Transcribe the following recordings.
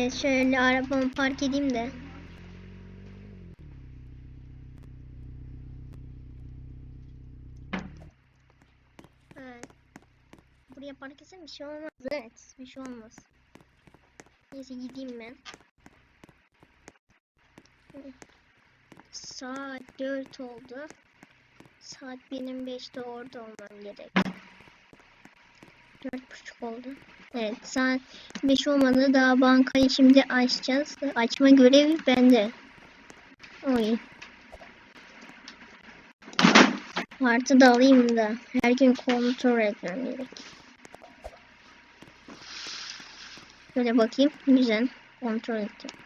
Evet şöyle arabamı park edeyim de. Buraya park etsem bir şey olmaz. Evet bir şey olmaz. Neyse gideyim ben. Saat 4 oldu. Saat benim 5'te orada olmam gerek. Dört buçuk oldu. Evet saat 5 olmadı daha bankayı şimdi açacağız. Açma görevi bende. Oy. Artı da alayım da her gün kontrol etmem gerek. Şöyle bakayım. Güzel. Kontrol edeceğim.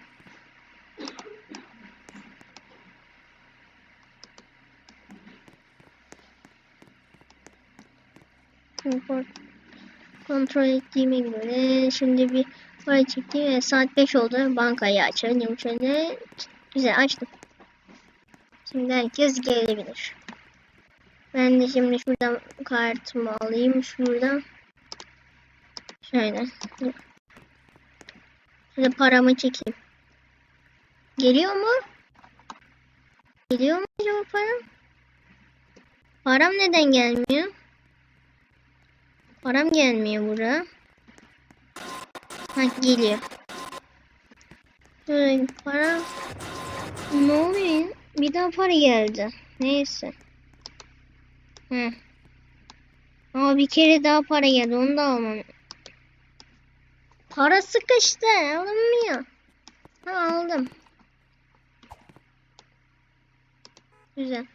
Kontrol kontrol ettiğime göre şimdi bir para çektim ve saat 5 oldu. Bankayı açalım şöyle. Güzel açtım. Şimdi herkes gelebilir. Ben de şimdi şuradan kartımı alayım. Şuradan. Şöyle. Şöyle paramı çekeyim. Geliyor mu? Geliyor mu acaba param? Param neden gelmiyor? Param gelmiyor buraya. Ha geliyor. Böyle para... Ne oluyor? Bir daha para geldi. Neyse. Hı. Ama bir kere daha para geldi. Onu da almam. Para sıkıştı. Alınmıyor. Ha aldım. Güzel.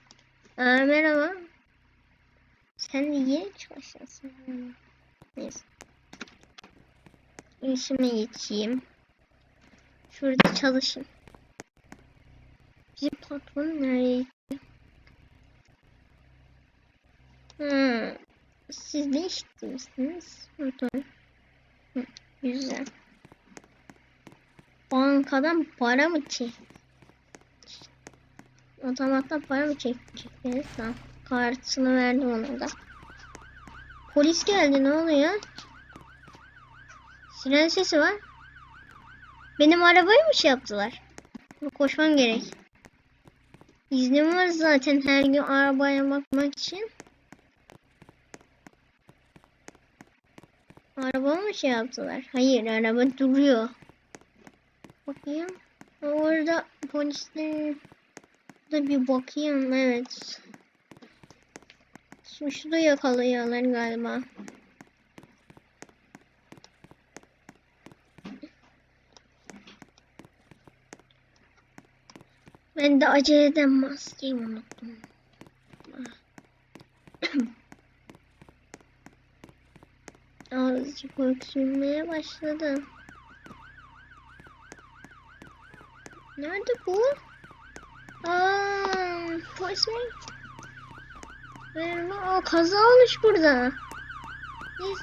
Aa, merhaba. Sen de yeni çalışıyorsun. Neyse. İşime geçeyim. Şurada çalışın. Bizim patron nereye gitti? Hmm. Siz ne işitmişsiniz? Patron. Hı, güzel. Bankadan para mı çek? Otomattan para mı çekeceksiniz? Tamam. Kartını verdim ona da. Polis geldi ne oluyor? Siren sesi var. Benim arabayı mı şey yaptılar? Koşmam gerek. İznim var zaten her gün arabaya bakmak için. Araba mı şey yaptılar? Hayır araba duruyor. Bakayım. Orada polisler da bir bakayım evet. Suçlu yakalıyorlar galiba. Ben de aceleden maskeyi unuttum. Azıcık öksürmeye başladı. Nerede bu? Aa, polis mi? Merhaba. Kaza olmuş burada. Biz,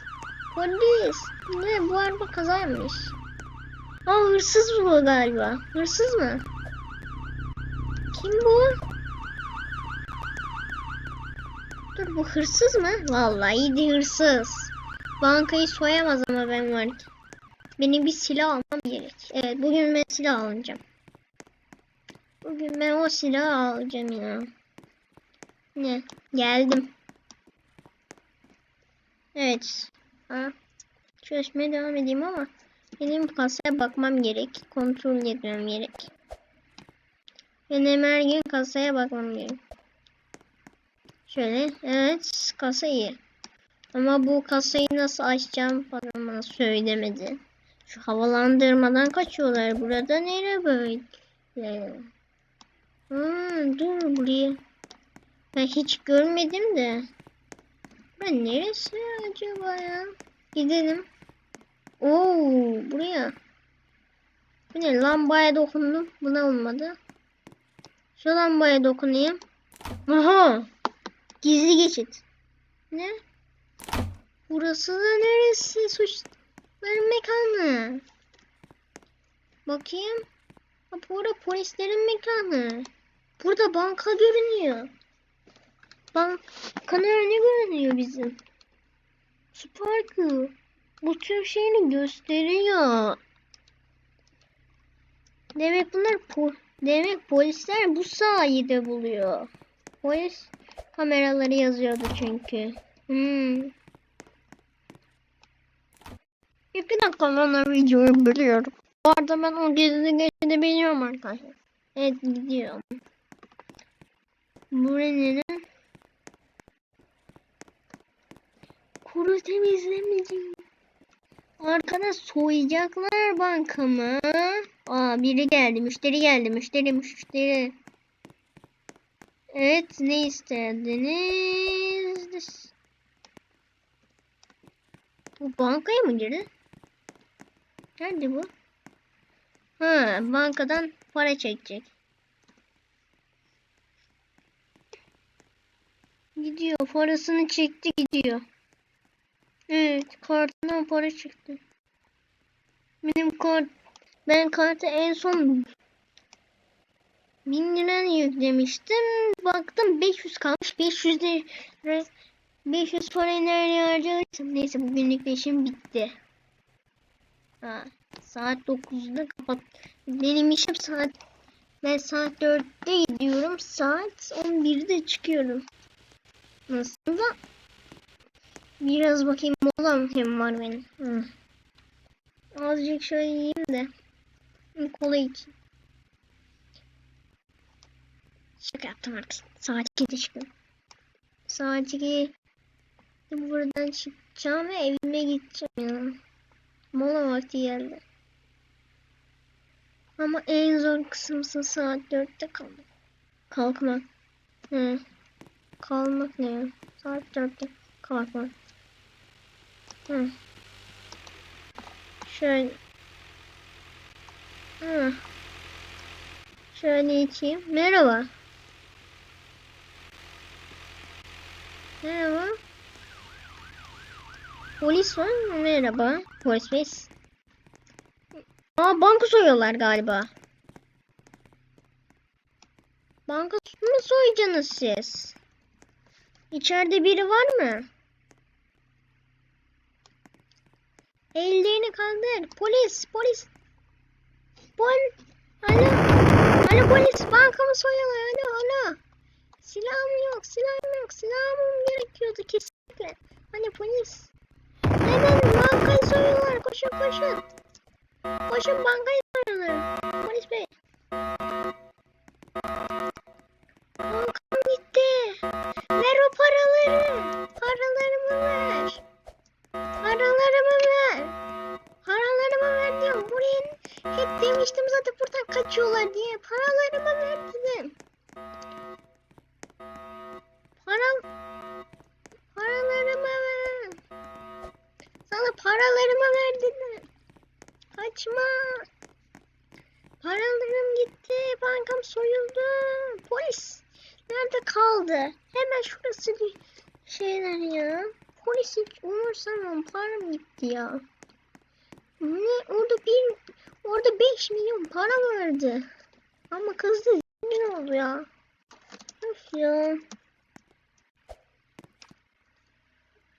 polis. Ne bu araba kazaymış. Aa hırsız bu galiba. Hırsız mı? Kim bu? Dur bu hırsız mı? Vallahi iyiydi hırsız. Bankayı soyamaz ama ben varken. Benim bir silah almam gerek. Evet bugün ben silah alacağım. Bugün ben o silahı alacağım ya. Ne? Geldim. Evet. Ha. Çalışmaya devam edeyim ama benim kasaya bakmam gerek. Kontrol etmem gerek. Benim her gün kasaya bakmam gerek. Şöyle. Evet. Kasa iyi. Ama bu kasayı nasıl açacağım falan bana söylemedi. Şu havalandırmadan kaçıyorlar. Burada nere böyle? Hmm, dur buraya. Ben hiç görmedim de. Ben neresi acaba ya? Gidelim. Oo, buraya. Bu ne? Lambaya dokundum. Buna olmadı. Şu lambaya dokunayım. Aha. Gizli geçit. Ne? Burası da neresi? Suçların mekanı. Bakayım. Ha, burada polislerin mekanı. Burada banka görünüyor. Bankanın önü görünüyor bizim. Sparkle. Bu tüm şeyini gösteriyor. Demek bunlar po demek polisler bu sayede buluyor. Polis kameraları yazıyordu çünkü. Hmm. İki dakika sonra videoyu biliyorum. Bu arada ben o gizli geçidi biliyorum arkadaşlar. Evet gidiyorum. Buraya Kuru temizlemeci. Arkada soyacaklar bankamı. Aa biri geldi. Müşteri geldi. Müşteri müşteri. Evet ne istediniz? Bu bankaya mı girdi? Nerede bu? Ha bankadan para çekecek. Gidiyor. Parasını çekti gidiyor. Evet, kartından para çıktı. Benim kart, ben kartı en son 1000 lira yüklemiştim. Baktım 500 kalmış. 500 lira 500 parayı nereye harcarsam. Neyse bugünlük de işim bitti. Ha, saat 9'da kapat. Benim işim saat ben saat 4'te gidiyorum. Saat 11'de çıkıyorum. Aslında Biraz bakayım molam hem var benim. Hı. Azıcık şöyle yiyeyim de. Kola için. Şaka yaptım artık. Saat 2'de çıkıyorum. Saat 2'de buradan çıkacağım ve evime gideceğim ya. Mola vakti geldi. Ama en zor kısımsa saat 4'te kalmak. Kalkmak. Hı. Kalmak ne ya? Saat 4'te kalkmak. Hı. Şöyle. Hı. Şöyle içeyim. Merhaba. Merhaba. Polis var mı? Merhaba. Polis bey. Aa banka soyuyorlar galiba. Banka mı soyacaksınız siz? İçeride biri var mı? Ellerini kaldır. Polis, polis. Pol. Alo. Alo polis. Bankamı soyuyorlar. Alo, alo. Silahım yok, silahım yok. Silahım gerekiyordu kesinlikle. Hani polis. Hemen bankayı soyuyorlar. Koşun, koşun. Koşun bankayı demiştim zaten buradan kaçıyorlar diye. Paralarımı ver dedim. Para... Paralarımı ver. Sana paralarımı ver dedim. Kaçma. Paralarım gitti. Bankam soyuldu. Polis. Nerede kaldı? Hemen şurası bir şeyler ya. Polis hiç umursamam. Param gitti ya. Ne? Orada bir orada 5 milyon para vardı. Ama kız da zengin oldu ya. Of ya.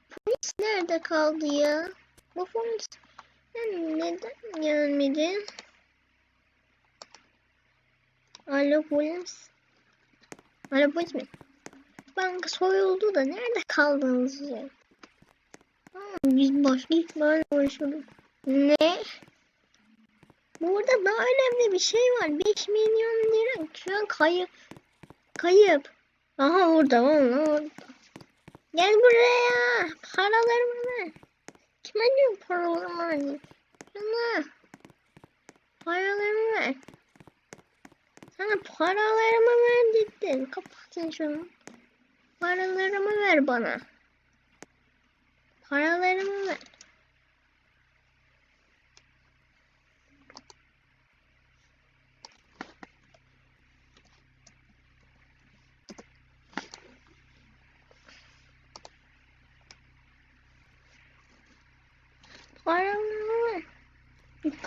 Polis nerede kaldı ya? Bu polis yani neden gelmedi? Alo polis. Alo polis mi? Banka soyuldu da nerede kaldınız ya? Biz başka işlerle uğraşıyorduk. Ne? Burada daha önemli bir şey var. 5 milyon lira şu an kayıp. Kayıp. Aha orada valla orada. Gel buraya. Paralarımı ver. Kime diyor paralarımı ver. Sana. Paralarımı ver. Sana paralarımı ver dedim. Kapatın şunu. Paralarımı ver bana. Paralarımı ver.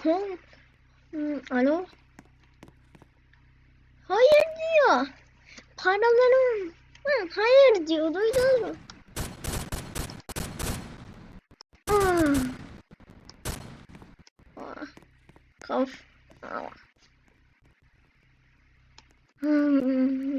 Kon... Hmm, alo? Hayır diyor. Paralarım. Hı, hayır diyor. Duydun mu? Ah. Ah. Kaf. Ah. Hmm.